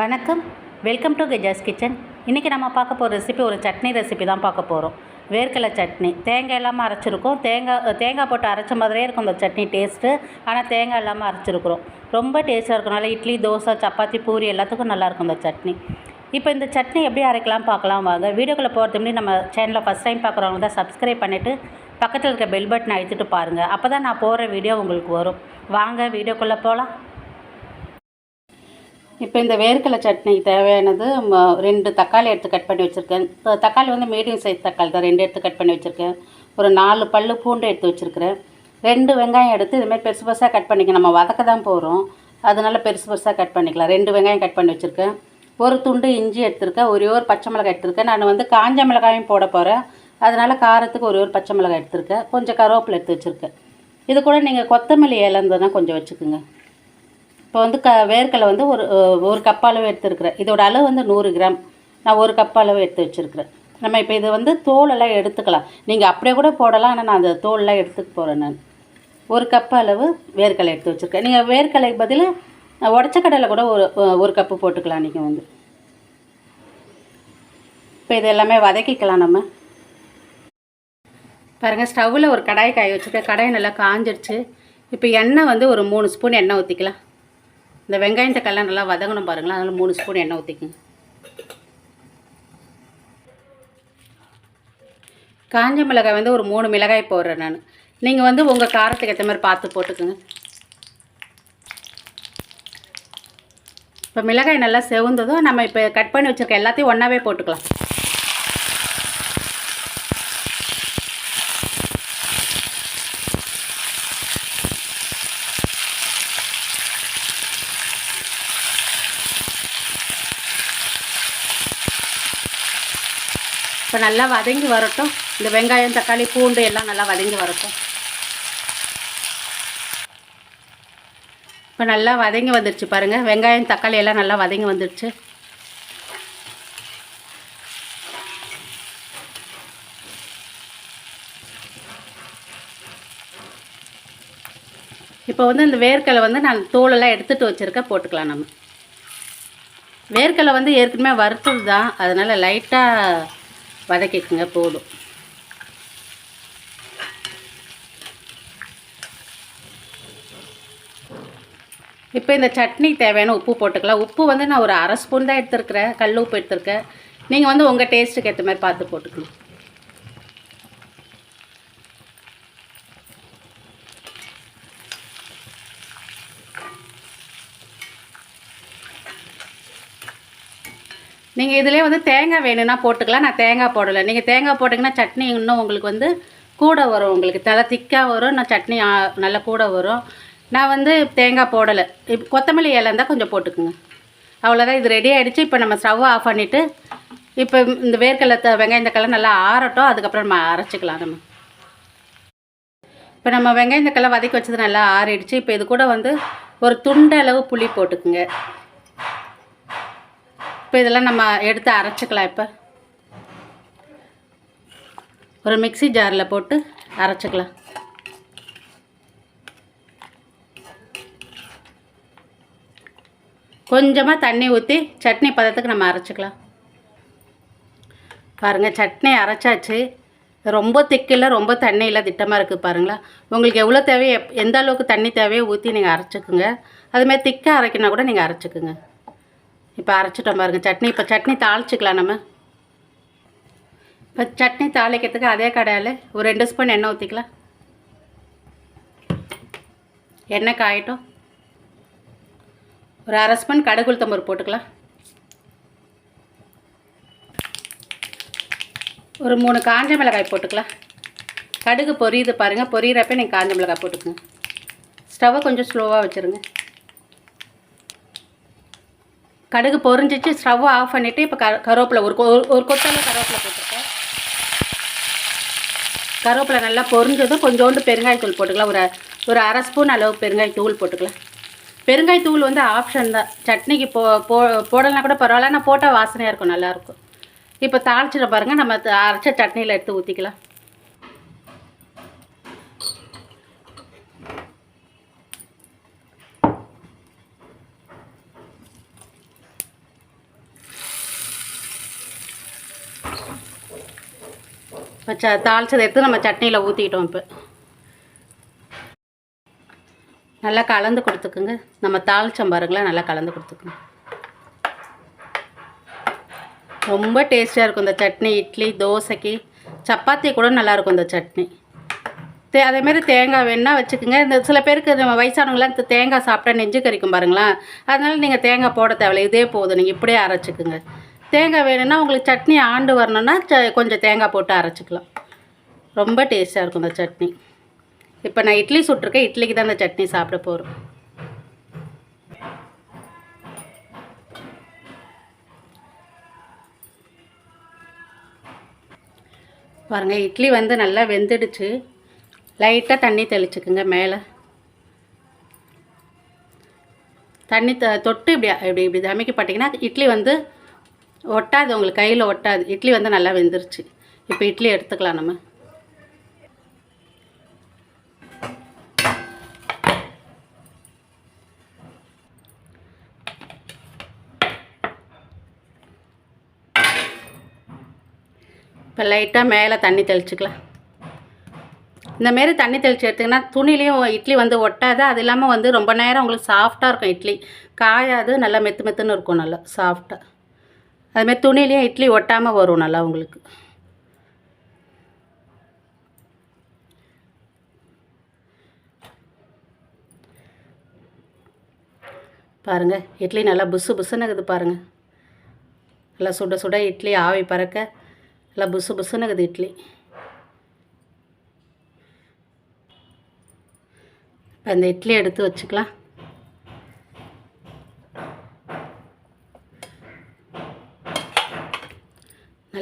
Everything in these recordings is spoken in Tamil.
வணக்கம். வெல்கம் டு கெஜாஸ் கிச்சன் இன்றைக்கி நம்ம பார்க்க போகிற ரெசிபி ஒரு சட்னி ரெசிபி தான் பார்க்க போகிறோம் வேர்க்கடலை சட்னி. தேங்காய் இல்லாமல் அரைச்சிருக்கோம். தேங்காய் தேங்காய் போட்டு அரைச்ச மாதிரியே இருக்கும் அந்த சட்னி டேஸ்ட்டு ஆனால் தேங்காய் இல்லாமல் அரைச்சிருக்கிறோம். ரொம்ப டேஸ்ட்டாக இருக்கனால இட்லி தோசை சப்பாத்தி பூரி எல்லாத்துக்கும் நல்லாயிருக்கும் இந்த சட்னி. இப்போ இந்த சட்னி எப்படி அரைக்கலாம் பார்க்கலாம் வாங்க. வீடியோக்குள்ளே போகிறது முன்னாடி நம்ம சேனலை ஃபஸ்ட் டைம் பார்க்குறவங்க தான் சப்ஸ்கிரைப் பண்ணிவிட்டு பக்கத்தில் இருக்க பெல் பட்டன் அழுத்திட்டு பாருங்கள் அப்போ தான் நான் போகிற வீடியோ உங்களுக்கு வரும். வாங்க வீடியோக்குள்ளே போகலாம் இப்போ இந்த வேர்க்கடலை சட்னிக்கு தேவையானது ம- ரெண்டு தக்காளி எடுத்து கட் பண்ணி வச்சுருக்கேன். இப்போ தக்காளி வந்து மீடியம் சைஸ் தக்காளி தான் ரெண்டு எடுத்து கட் பண்ணி வச்சுருக்கேன். ஒரு நாலு பல்லு பூண்டு எடுத்து வச்சுருக்கிறேன். ரெண்டு வெங்காயம் எடுத்து இதுமாதிரி பெருசு பெருசாக கட் பண்ணிக்க நம்ம வதக்க தான் போகிறோம் அதனால பெருசு பெருசாக கட் பண்ணிக்கலாம். ரெண்டு வெங்காயம் கட் பண்ணி வச்சுருக்கேன். ஒரு துண்டு இஞ்சி எடுத்திருக்கேன். ஒரே ஒரு பச்சை மிளகாய் எடுத்திருக்கேன். நான் வந்து காஞ்ச மிளகாயும் போட போகிறேன் அதனால் காரத்துக்கு ஒரே ஒரு பச்சை மிளகாய் எடுத்திருக்கேன். கொஞ்சம் கருவேப்பிலை எடுத்து வச்சுருக்கேன். இது கூட நீங்கள் கொத்தமல்லி இலந்ததுன்னா கொஞ்சம் வச்சுக்கோங்க. இப்போ வந்து க வேர்க்கடலை வந்து ஒரு ஒரு கப் அளவு எடுத்துருக்குறேன். இதோட அளவு வந்து நூறு கிராம். நான் ஒரு கப் அளவு எடுத்து வச்சுருக்கிறேன். நம்ம இப்போ இது வந்து தோலெல்லாம் எடுத்துக்கலாம். நீங்கள் அப்படியே கூட போடலாம். ஆனால் நான் அந்த தோலெல்லாம் எடுத்துக்க போகிறேன் நான். ஒரு கப் அளவு வேர்க்கடலை எடுத்து வச்சுருக்கேன். நீங்கள் வேர்க்கடலைக்கு பதில் உடச்ச கடலை கூட ஒரு ஒரு கப்பு போட்டுக்கலாம் நீங்கள் வந்து. இப்போ இது எல்லாமே வதக்கிக்கலாம் நம்ம. பாருங்கள் ஸ்டவ்வில் ஒரு கடாய் காய வச்சுருக்கேன். கடாய் நல்லா காஞ்சிடுச்சு இப்போ எண்ணெய் வந்து ஒரு மூணு ஸ்பூன் எண்ணெய் ஊற்றிக்கலாம் இந்த வெங்காயம் தக்காளி நல்லா வதங்கணும் பாருங்களா அதனால் மூணு ஸ்பூன் எண்ணெய் ஊற்றிக்குங்க காஞ்ச மிளகாய் வந்து ஒரு மூணு மிளகாய் போடுறேன் நான். நீங்கள் வந்து உங்கள் காரத்துக்கு ஏற்ற மாதிரி பார்த்து போட்டுக்குங்க. இப்போ மிளகாய் நல்லா செவந்ததும் நம்ம இப்போ கட் பண்ணி வச்சுருக்க எல்லாத்தையும் ஒன்றாவே போட்டுக்கலாம். நல்லா வதங்கி வரட்டும். இந்த வெங்காயம் தக்காளி பூண்டு எல்லாம் நல்லா வதங்கி வரட்டும். இப்போ நல்லா வதங்கி வந்துடுச்சு பாருங்கள் வெங்காயம் தக்காளி எல்லாம் நல்லா வதங்கி வந்துடுச்சு இப்போ வந்து இந்த வேர்க்கடலை வந்து நான் தோலெல்லாம் எடுத்துகிட்டு வச்சுருக்கேன். போட்டுக்கலாம் நம்ம. வேர்க்கடலை வந்து ஏற்கனவே வறுத்தது தான் அதனால் லைட்டாக வதக்கிக்குங்க போதும். இப்போ இந்த சட்னி தேவையான உப்பு போட்டுக்கலாம். உப்பு வந்து நான் ஒரு அரை ஸ்பூன் தான் எடுத்துருக்கிறேன். கல் உப்பு எடுத்திருக்கேன். நீங்கள் வந்து உங்கள் டேஸ்ட்டுக்கு ஏற்ற மாதிரி பார்த்து போட்டுக்கணும் நீங்கள் இதிலே வந்து தேங்காய் வேணும்னா போட்டுக்கலாம். நான் தேங்காய் போடலை. நீங்கள் தேங்காய் போட்டிங்கன்னா சட்னி இன்னும் உங்களுக்கு வந்து கூட வரும் உங்களுக்கு. தலை திக்காக வரும். நான் சட்னி நல்லா கூட வரும். நான் வந்து தேங்காய் போடலை. இப்போ கொத்தமல்லி இலை இருந்தால் கொஞ்சம் போட்டுக்குங்க. அவ்வளோதான் இது ரெடி ஆகிடுச்சு இப்போ நம்ம ஸ்டவ் ஆஃப் பண்ணிவிட்டு இப்போ இந்த வேர்க்கடலை த- வெங்காயம் தக்காளி நல்லா ஆறட்டும். அதுக்கப்புறம் நம்ம அரைச்சிக்கலாம் நம்ம. இப்போ நம்ம வெங்காயம் தக்காளை வதக்கி வச்சது நல்லா ஆறிடுச்சு. இப்போ இது கூட வந்து ஒரு துண்டளவு அளவு புளி போட்டுக்குங்க. இப்போ இதெல்லாம் நம்ம எடுத்து அரைச்சிக்கலாம் இப்போ. ஒரு மிக்ஸி ஜாரில் போட்டு அரைச்சிக்கலாம். கொஞ்சமாக தண்ணி ஊற்றி சட்னி பதத்துக்கு நம்ம அரைச்சிக்கலாம். பாருங்கள் சட்னி அரைச்சாச்சு. ரொம்ப திக்கில்ல ரொம்ப தண்ணி இல்லை திட்டமாக இருக்குது பாருங்களேன் உங்களுக்கு எவ்வளோ தேவையோ எப் எந்த அளவுக்கு தண்ணி தேவையோ ஊற்றி நீங்கள் அரைச்சிக்குங்க. அதுமாதிரி திக்காக அரைக்கினா கூட நீங்கள் அரைச்சிக்குங்க. இப்போ அரைச்சிட்டோம் பாருங்கள் சட்னி இப்போ சட்னி தாளிச்சிக்கலாம் நம்ம. இப்போ சட்னி தாளிக்கிறதுக்கு அதே கடையில் ஒரு ரெண்டு ஸ்பூன் எண்ணெய் ஊற்றிக்கலாம் எண்ணெய் காயட்டும். ஒரு அரை ஸ்பூன் கடுகுள் தம்பூர் போட்டுக்கலாம். ஒரு மூணு காஞ்ச மிளகாய் போட்டுக்கலாம். கடுகு பொரியுது பாருங்கள் பொரியிறப்ப நீங்கள் காஞ்ச மிளகாய் போட்டுக்கோங்க. ஸ்டவ்வை கொஞ்சம் ஸ்லோவாக வச்சுருங்க. கடுகு பொரிஞ்சிச்சு ஸ்டவ் ஆஃப் பண்ணிவிட்டு இப்போ க கருவேப்பிலை ஒரு கொ- ஒரு- கொத்தால கருவேப்பிலை போட்டுருக்கேன். கருவேப்பிலை நல்லா பொரிஞ்சதும் கொஞ்சோண்டு பெருங்காயத்தூள் போட்டுக்கலாம். ஒரு ஒரு அரை ஸ்பூன் அளவு பெருங்காயத்தூள் போட்டுக்கலாம். பெருங்காயத்தூள் வந்து ஆப்ஷன் தான். சட்னிக்கு போ போ போடலைன்னா கூட பரவாயில்ல. ஆனால் போட்டால் வாசனையாக இருக்கும் நல்லாயிருக்கும் இப்போ தாளிச்சிட பாருங்கள் நம்ம அரைச்ச சட்னியில் எடுத்து ஊற்றிக்கலாம் இப்போ ச தாளிச்சதை எடுத்து நம்ம சட்னியில் ஊற்றிக்கிட்டோம் இப்போ. நல்லா கலந்து கொடுத்துக்குங்க. நம்ம தாளிச்சம் பாருங்களேன் நல்லா கலந்து கொடுத்துக்குங்க. ரொம்ப டேஸ்டியாக இருக்கும் இந்த சட்னி இட்லி தோசைக்கு. சப்பாத்தி கூட நல்லாயிருக்கும் இந்த சட்னி. தே அதேமாரி தேங்காய் வேணால் வச்சுக்கோங்க. இந்த சில பேருக்கு நம்ம வயசானவங்களாம் இந்த தேங்காய் சாப்பிட்டா நெஞ்சு கறிக்கும் பாருங்களேன். அதனால் நீங்கள் தேங்காய் போட தேவையில்லை. இதே போதும். நீங்கள் இப்படியே அரைச்சிக்குங்க. தேங்காய் வேணும்னா உங்களுக்கு சட்னி ஆண்டு வரணும்னா ச கொஞ்சம் தேங்காய் போட்டு அரைச்சிக்கலாம். ரொம்ப டேஸ்ட்டாக இருக்கும் இந்த சட்னி. இப்போ நான் இட்லி சுட்டிருக்கேன் இட்லிக்கு தான் இந்த சட்னி சாப்பிட போகிறோம் பாருங்கள் இட்லி வந்து நல்லா வெந்துடுச்சு. லைட்டாக தண்ணி தெளிச்சுக்குங்க மேலே. தண்ணி த தொட்டு இப்படி இப்படி இப்படி சமைக்கப்பட்டிங்கன்னா இட்லி வந்து ஒட்டாது உங்களுக்கு கையில் ஒட்டாது. இட்லி வந்து நல்லா வெந்துருச்சு. இப்போ இட்லி எடுத்துக்கலாம் நம்ம. இப்போ லைட்டாக மேலே தண்ணி தெளிச்சுக்கலாம். இந்தமாரி தண்ணி தெளித்து எடுத்திங்கன்னா துணிலையும் இட்லி வந்து ஒட்டாது. அது இல்லாமல் வந்து ரொம்ப நேரம் உங்களுக்கு சாஃப்டாக இருக்கும் இட்லி. காயாது நல்லா மெத்து மெத்துன்னு இருக்கும் நல்லா சாஃப்டாக அதுமாரி துணிலையும் இட்லி ஒட்டாமல் வரும் நல்லா உங்களுக்கு. பாருங்கள் இட்லி நல்லா புசு புசுனுக்குது இருக்குது பாருங்கள் நல்லா சுட சுட இட்லி ஆவி பறக்க நல்லா புசு புசுனுக்குது இருக்குது இட்லி. இப்போ இந்த இட்லி எடுத்து வச்சுக்கலாம்.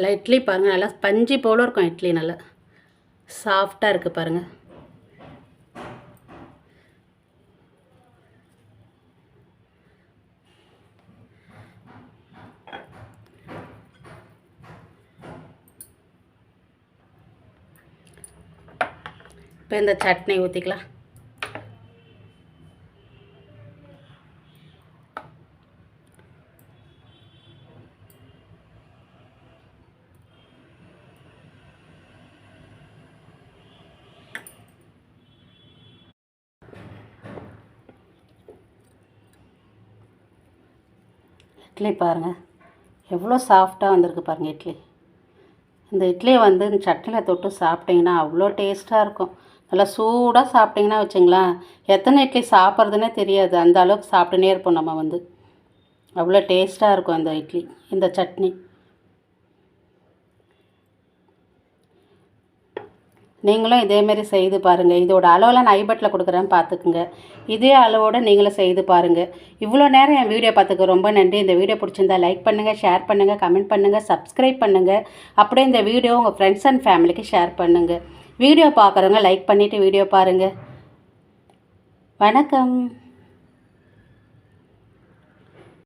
நல்லா இட்லி பாருங்கள் நல்லா ஸ்பஞ்சி போல இருக்கும் இட்லி நல்லா. சாஃப்டாக இருக்குது பாருங்கள் இப்போ இந்த சட்னி ஊற்றிக்கலாம் இட்லி பாருங்கள் எவ்வளோ சாஃப்டாக வந்திருக்கு பாருங்கள் இட்லி. இந்த இட்லியை வந்து இந்த சட்னியில் தொட்டு சாப்பிட்டிங்கன்னா அவ்வளோ டேஸ்ட்டாக இருக்கும். நல்லா சூடாக சாப்பிட்டிங்கன்னா வச்சுங்களேன் எத்தனை இட்லி சாப்பிட்றதுனே தெரியாது. அந்த அளவுக்கு சாப்பிட்டுனே இருப்போம் நம்ம வந்து. அவ்வளோ டேஸ்ட்டாக இருக்கும் அந்த இட்லி இந்த சட்னி. நீங்களும் இதேமாரி செய்து பாருங்கள் இதோட அளவெல்லாம் நான் ஐபட்டில் கொடுக்குறேன் பார்த்துக்குங்க. இதே அளவோடு நீங்களும் செய்து பாருங்கள் இவ்வளோ நேரம் என் வீடியோ பார்த்துக்க ரொம்ப நன்றி. இந்த வீடியோ பிடிச்சிருந்தா லைக் பண்ணுங்கள் ஷேர் பண்ணுங்கள் கமெண்ட் பண்ணுங்கள் சப்ஸ்கிரைப் பண்ணுங்கள் அப்படியே இந்த வீடியோ உங்கள் ஃப்ரெண்ட்ஸ் அண்ட் ஃபேமிலிக்கு ஷேர் பண்ணுங்கள் வீடியோ பார்க்குறவங்க லைக் பண்ணிவிட்டு வீடியோ பாருங்கள் வணக்கம்.